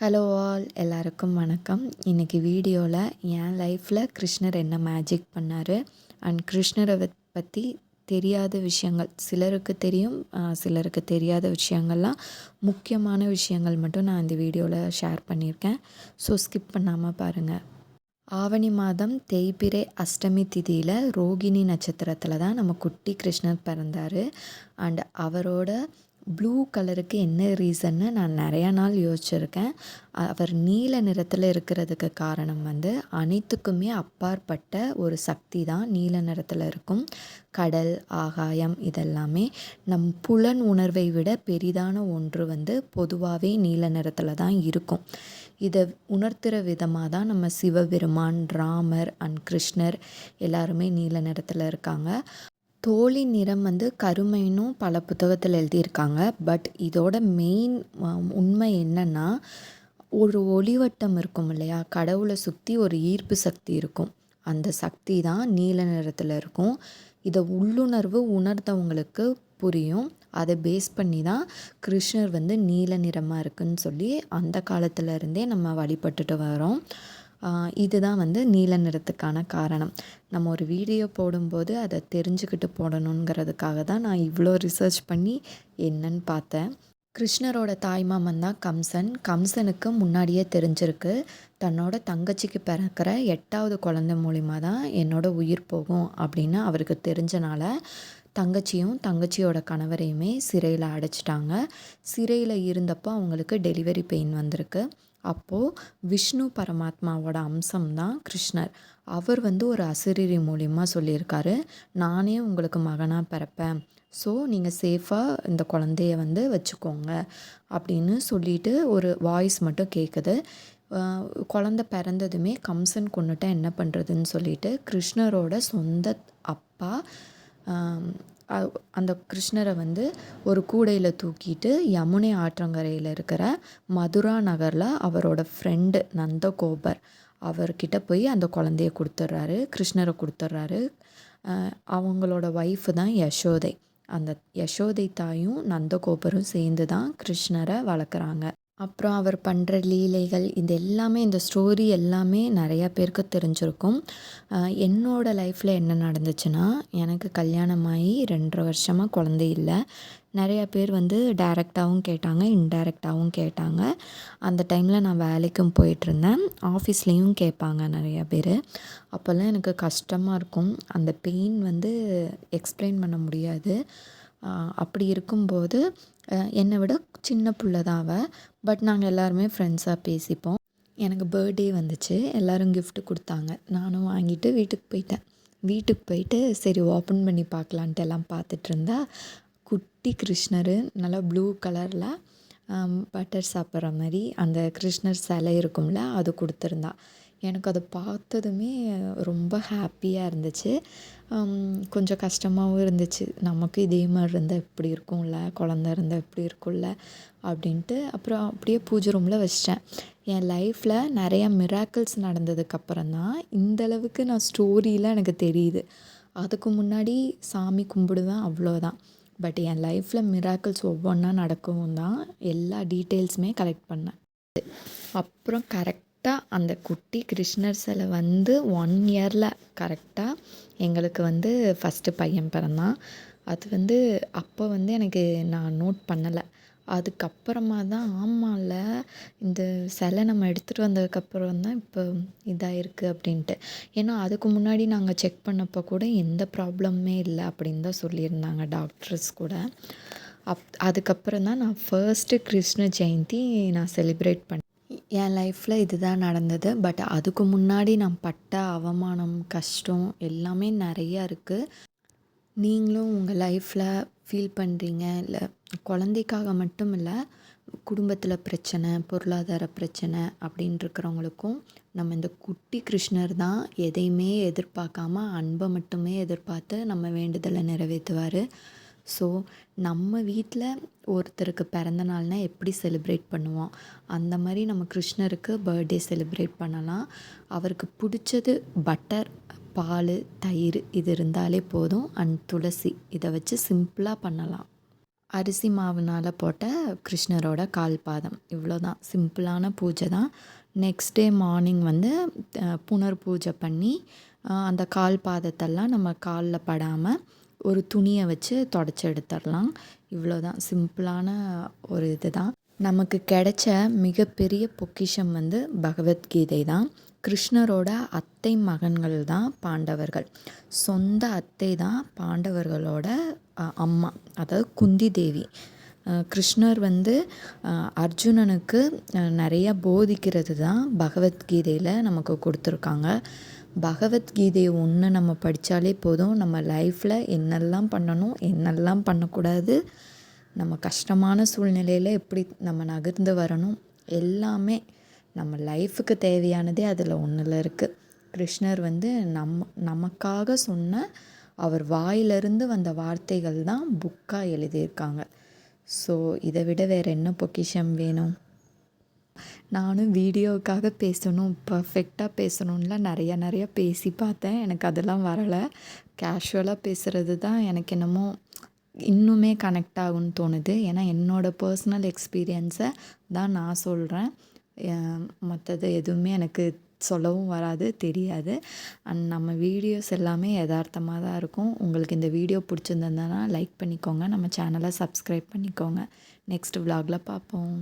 Hello all எல்லாருக்கும் வணக்கம். இன்றைக்கி வீடியோவில் என் லைஃப்பில் கிருஷ்ணர் என்ன மேஜிக் பண்ணார்? அண்ட் கிருஷ்ணரை பற்றி தெரியாத விஷயங்கள் சிலருக்கு தெரியும் சிலருக்கு தெரியாத விஷயங்கள்லாம் முக்கியமான விஷயங்கள் மட்டும் நான் இந்த வீடியோவில் ஷேர் பண்ணியிருக்கேன். ஸோ ஸ்கிப் பண்ணாமல் பாருங்கள் ஆவணி மாதம் தேய்பிறை அஷ்டமி திதியில் ரோகிணி நட்சத்திரத்தில் தான் நம்ம குட்டி கிருஷ்ணர் பிறந்தார். அண்ட் அவரோட ப்ளூ கலருக்கு என்ன ரீசன்னு நான் நிறையா நாள் யோசிச்சிருக்கேன். அவர் நீல நிறத்தில் இருக்கிறதுக்கு காரணம் வந்து அனைத்துக்குமே அப்பாற்பட்ட ஒரு சக்தி தான் நீல நிறத்தில் இருக்கும். கடல் ஆகாயம் இதெல்லாமே நம் புலன் உணர்வை விட பெரிதான ஒன்று வந்து பொதுவாகவே நீல நிறத்தில் தான் இருக்கும். இதை உணர்த்துகிற விதமாக தான் நம்ம சிவபெருமான் ராமர் அண்ட் கிருஷ்ணர் எல்லாருமே நீல நிறத்தில் இருக்காங்க. தோழி நிறம் வந்து கருமைன்னும் பல புத்தகத்தில் எழுதியிருக்காங்க. பட் இதோட மெயின் உண்மை என்னன்னா ஒரு ஒளிவட்டம் இருக்கும் இல்லையா? கடவுளை சுற்றி ஒரு ஈர்ப்பு சக்தி இருக்கும். அந்த சக்தி தான் நீல நிறத்தில் இருக்கும். இதை உள்ளுணர்வு உணர்ந்தவங்களுக்கு புரியும். அதை பேஸ் பண்ணி தான் கிருஷ்ணர் வந்து நீல நிறமாக இருக்குன்னு சொல்லி அந்த காலத்துலேருந்தே நம்ம வழிபட்டுட்டு வரோம் இதுதான் வந்து நீல நிறத்துக்கான காரணம். நம்ம ஒரு வீடியோ போடும்போது அதை தெரிஞ்சுக்கிட்டு போடணுங்கிறதுக்காக தான் நான் இவ்வளோ ரிசர்ச் பண்ணி என்னன்னு பார்த்தேன். கிருஷ்ணரோட தாய்மாமன் தான் கம்சன். கம்சனுக்கு முன்னாடியே தெரிஞ்சிருக்கு. தன்னோட தங்கச்சிக்கு பிறக்கிற எட்டாவது குழந்தை மூலிமா தான் என்னோட உயிர் போகும் அப்படின்னு அவருக்கு தெரிஞ்சனால தங்கச்சியும் தங்கச்சியோட கணவரையுமே சிறையில் அடைச்சிட்டாங்க. சிறையில் இருந்தப்போ அவங்களுக்கு டெலிவரி பெயின் வந்திருக்கு. அப்போது விஷ்ணு பரமாத்மாவோட அம்சம் தான் கிருஷ்ணர். அவர் வந்து ஒரு அசிரிரி மூலிமா சொல்லியிருக்காரு. நானே உங்களுக்கு மகனாக பிறப்பேன். ஸோ நீங்கள் சேஃபாக இந்த குழந்தைய வந்து வச்சுக்கோங்க. அப்படின்னு சொல்லிட்டு ஒரு வாய்ஸ் மட்டும் கேட்குது குழந்த பிறந்ததுமே கம்சன் கொண்டுட்டா என்ன பண்ணுறதுன்னு சொல்லிட்டு கிருஷ்ணரோட சொந்த அப்பா அந்த கிருஷ்ணரை வந்து ஒரு கூடையில் தூக்கிட்டு யமுனை ஆற்றங்கரையில் இருக்கிற மதுரா நகரில் அவரோட ஃப்ரெண்டு நந்தகோபர் அவர்கிட்ட போய் அந்த குழந்தைய கொடுத்துட்றாரு கிருஷ்ணரை கொடுத்துட்றாரு அவங்களோட ஒய்ஃபு தான் யசோதை. அந்த யசோதை தாயும் நந்தகோபரும் சேர்ந்து தான் கிருஷ்ணரை வளர்க்குறாங்க. அப்புறம் அவர் பண்ணுற லீலைகள் இது எல்லாமே இந்த ஸ்டோரி எல்லாமே நிறையா பேருக்கு தெரிஞ்சிருக்கும். என்னோடய என்னோட லைஃப்பில் என்ன நடந்துச்சுன்னா எனக்கு கல்யாணமாகி ரெண்டரை வருஷமாக குழந்தை இல்லை. நிறையா பேர் வந்து டைரெக்டாகவும் கேட்டாங்க இன்டைரக்டாகவும் கேட்டாங்க. அந்த டைமில் நான் வேலைக்கும் போயிட்டுருந்தேன். ஆஃபீஸ்லேயும் கேட்பாங்க நிறையா பேர். அப்போல்லாம் எனக்கு கஷ்டமாக இருக்கும். அந்த பெயின் வந்து எக்ஸ்பிளைன் பண்ண முடியாது. அப்படி இருக்கும்போது என்னை விட சின்ன பிள்ள தான் அவள் பட் நாங்கள் எல்லாருமே ஃப்ரெண்ட்ஸாக பேசிப்போம். எனக்கு பர்த்டே வந்துச்சு. எல்லோரும் கிஃப்ட் கொடுத்தாங்க. நானும் வாங்கிட்டு வீட்டுக்கு போயிட்டேன். வீட்டுக்கு போயிட்டு சரி ஓப்பன் பண்ணி பார்க்கலான்ட்டு எல்லாம் பார்த்துட்டு இருந்தா குட்டி கிருஷ்ணர் நல்லா ப்ளூ கலரில் பட்டர் சாப்பிட்ற மாதிரி அந்த கிருஷ்ணர் சிலை இருக்கும்ல அது கொடுத்துருந்தா. எனக்கு அதை பார்த்ததுமே ரொம்ப ஹாப்பியாக இருந்துச்சு. கொஞ்சம் கஷ்டமாகவும் இருந்துச்சு. நமக்கு இதே மாதிரி இருந்தால் எப்படி இருக்கும்ல குழந்த இருந்தால் எப்படி இருக்கும்ல அப்படின்ட்டு அப்புறம் அப்படியே பூஜை ரூமில் வச்சிட்டேன். என் லைஃப்பில் நிறையா மிராக்கிள்ஸ் நடந்ததுக்கப்புறம் தான் இந்தளவுக்கு நான் ஸ்டோரியில் எனக்கு தெரியுது. அதுக்கு முன்னாடி சாமி கும்பிடுவேன் அவ்வளோதான் பட் என் லைஃப்பில் மிராக்கிள்ஸ் ஒவ்வொன்றா நடக்கவும் தான் எல்லா டீட்டெயில்ஸுமே கலெக்ட் பண்ணேன். அப்புறம் கரெக்ட் கரெக்டாக அந்த குட்டி கிருஷ்ணர் சிலை வந்து ஒன் இயரில் கரெக்டாக எங்களுக்கு வந்து ஃபஸ்ட்டு பையன் பிறந்தான். அது வந்து அப்போ வந்து எனக்கு நான் நோட் பண்ணலை. அதுக்கப்புறமா தான் ஆமாம்ல இந்த சிலை நம்ம எடுத்துகிட்டு வந்ததுக்கப்புறம் தான் இப்போ இதாயிருக்கு அப்படின்ட்டு. ஏன்னா அதுக்கு முன்னாடி நாங்கள் செக் பண்ணப்போ கூட எந்த ப்ராப்ளமுமே இல்லை அப்படின்னு தான் சொல்லியிருந்தாங்க டாக்டர்ஸ் கூட. அப் அதுக்கப்புறம் தான் நான் ஃபர்ஸ்ட்டு கிருஷ்ண ஜெயந்தி நான் செலிப்ரேட் பண்ணேன். என் லைஃப்பில் இதுதான் நடந்தது. பட் அதுக்கு முன்னாடி நான் பட்ட அவமானம் கஷ்டம் எல்லாமே நிறையா இருக்குது நீங்களும் உங்கள் லைஃப்பில் ஃபீல் பண்ணுறீங்க இல்லை குழந்தைக்காக மட்டும் இல்லை குடும்பத்தில் பிரச்சனை பொருளாதார பிரச்சனை அப்படின்னு இருக்கிறவங்களுக்கும் நம்ம இந்த குட்டி கிருஷ்ணர் தான் எதையுமே எதிர்பார்க்காம அன்பை மட்டுமே எதிர்பார்த்து நம்ம வேண்டுதலை நிறைவேற்றுவார். ஸோ நம்ம வீட்டில் ஒருத்தருக்கு பிறந்த நாள்னால் எப்படி செலிப்ரேட் பண்ணுவோம்? அந்த மாதிரி நம்ம கிருஷ்ணருக்கு பர்த்டே செலிப்ரேட் பண்ணலாம். அவருக்கு பிடிச்சது பட்டர் பால் தயிர் இது இருந்தாலே போதும். அண்ட் துளசி இதை வச்சு சிம்பிளாக பண்ணலாம். அரிசி மாவுனால் போட்ட கிருஷ்ணரோட கால் பாதம் இவ்வளோ தான் சிம்பிளான பூஜை தான். நெக்ஸ்ட் டே மார்னிங் வந்து புனர் பூஜை பண்ணி அந்த கால் பாதத்தெல்லாம் நம்ம காலில் படாமல் ஒரு துணியை வச்சு தொடச்சி எடுத்துடலாம். இவ்வளோ தான் சிம்பிளான ஒரு இது தான் நமக்கு கிடைச்ச மிகப்பெரிய பொக்கிஷம் வந்து பகவத்கீதை தான். கிருஷ்ணரோட அத்தை மகன்கள் தான் பாண்டவர்கள். சொந்த அத்தை தான் பாண்டவர்களோட அம்மா அதாவது குந்தி தேவி. கிருஷ்ணர் வந்து அர்ஜுனனுக்கு நிறைய போதிக்கிறது தான் பகவத்கீதையில் நமக்கு கொடுத்துருக்காங்க. பகவத்கீதையை ஒன்று நம்ம படித்தாலே போதும். நம்ம லைஃப்பில் என்னெல்லாம் பண்ணணும் என்னெல்லாம் பண்ணக்கூடாது நம்ம கஷ்டமான சூழ்நிலையில் எப்படி நம்ம நகர்ந்து வரணும் எல்லாமே நம்ம லைஃபுக்கு தேவையானதே அதில் ஒன்றில் இருக்குது கிருஷ்ணர் வந்து நம்ம நமக்காக சொன்ன அவர் வாயிலிருந்து வந்த வார்த்தைகள் தான் புக்காக எழுதியிருக்காங்க. ஸோ இதை விட வேறு என்ன பொக்கிஷம் வேணும்? நானும் வீடியோவுக்காக பேசணும் பர்ஃபெக்டாக பேசணும்லாம் நிறைய நிறைய பேசி பார்த்தேன். எனக்கு அதெல்லாம் வரலை. கேஷுவலாக பேசுகிறது தான் எனக்கு என்னமோ இன்னுமே கனெக்ட் ஆகும்னு தோணுது. ஏன்னா என்னோடய பர்சனல் எக்ஸ்பீரியன்ஸை தான் நான் சொல்கிறேன் மற்றது எதுவுமே எனக்கு சொல்லவும் வராது தெரியாது. அண்ட் நம்ம வீடியோஸ் எல்லாமே யதார்த்தமாக தான் இருக்கும். உங்களுக்கு இந்த வீடியோ பிடிச்சிருந்ததுன்னா லைக் பண்ணிக்கோங்க. நம்ம சேனலை சப்ஸ்கிரைப் பண்ணிக்கோங்க. நெக்ஸ்ட் விலாகில் பார்ப்போம்.